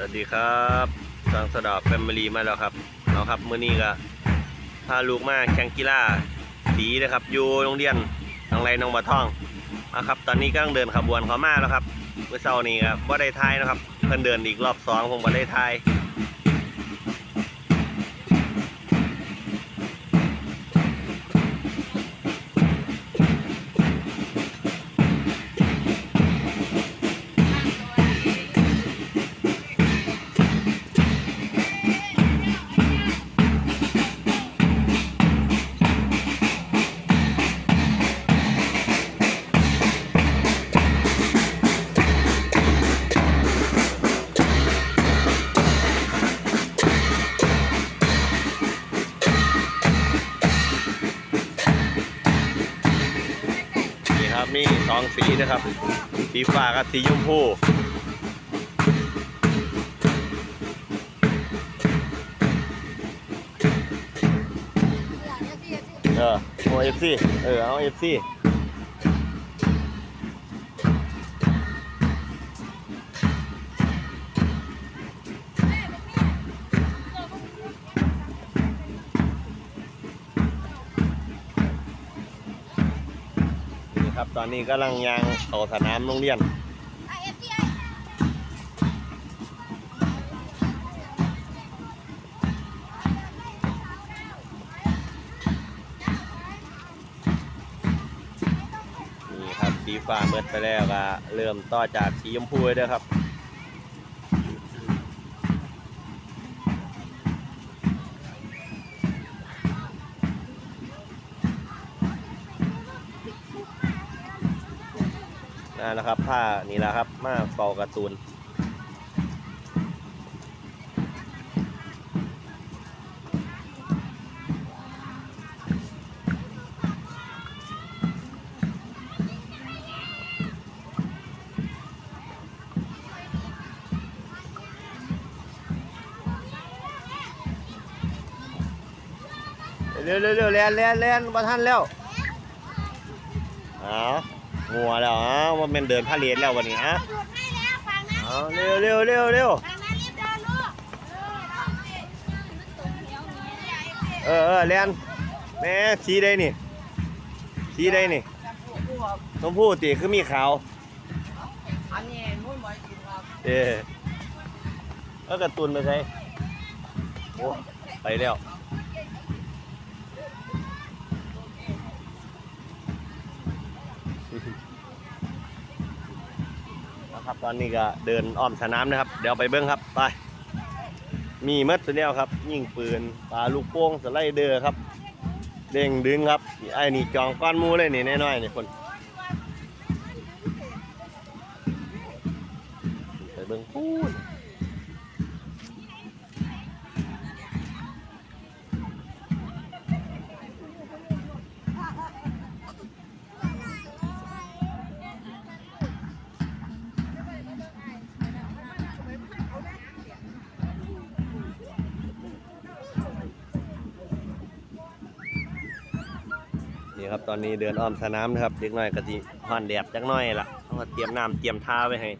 สวัสดีครับสังสดาแฟมิลีมาแล้วครับเราครับมื้อนี้ก็พาลูกมาแข่งกีฬาสีนะครับ อยู่โรงเรียนทางไรนองบะท่องนะครับ ตอนนี้ก็ต้องเดินขบวนเขามาแล้วครับ เมื่อเช้านี้ครับว่าได้ทายนะครับ เพิ่นเดินอีกรอบสองผมว่าได้ทาย องสีนะครับ สีฟ้ากับสีชมพูเออเอเอฟซีเออเอาเอฟซี ครับ ตอนนี้กำลังยางต่อสนามโรงเรียนนี่ครับสีฟ้าเมิดไปแล้วก็เริ่มต่อจากสีชมพูเลยเด้อครับ นั่นแหละครับผ้านี่แหละครับ มาเป่าการ์ตูนเร็วเร็วเร็วแลนแลนแลนมาทันแล้วเอามัวแล้วเอาว่าเป็นเดินพาเลทแล้ววันนี้ฮะหยุดให้แล้วฟังนะเอาเร็วเร็วเร็วเร็วฟังนะรีบเดินลูกเออเอาสิเออเออแลนแม่ชี้ได้นี่ชี้ได้นี่ชมพู่ตีคือมีขาวอันนี้นุ่นไว้กินครับเออแล้วการ์ตูนไปใช่โอ้ไปแล้ว นะครับตอนนี้ก็เดินอ้อมสนามนะครับ เดี๋ยวไปเบิ้งครับไปมีมัดตัวเดียวครับ ยิงปืนปลาลูกโป่งสไลเดอร์ครับ เด้งดึงครับไอ้นี่จองก้อนมูเลยนี่น้อยๆนี่คนไปเบิ่งพูด นี่ครับตอนนี้เดินอ้อมสนามนะครับเด็กน้อยก็สิห่อนแดดจักน้อยละเขาก็เตรียมน้ำเตรียมท่าไว้ให้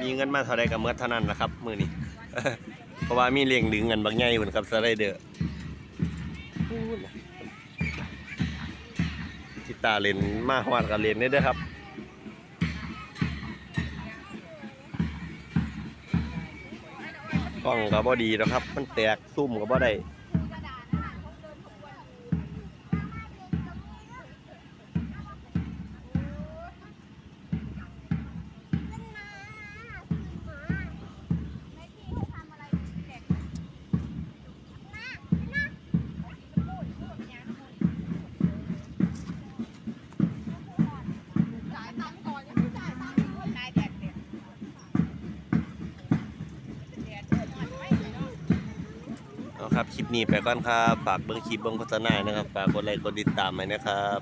มีเงินมาเท่าใดก็เมื่อเท่านั้นนะครับ มือนี้เพราะว่ามีเลี้ยงดึงเงินบางใหญ่เหมือนกับสไลเดอร์ทิตาเลนมาฮอดกับเลนได้ด้อครับกล้องก็บ่ดีแล้วครับ มันแตกซุ่มก็บ่ได้ เอาครับคลิปนี้ไปก่อนครับฝากเบิ่งคลิปเบิ่งโฆษณานะครับฝากกดไลค์กดติดตามไว้นะครับ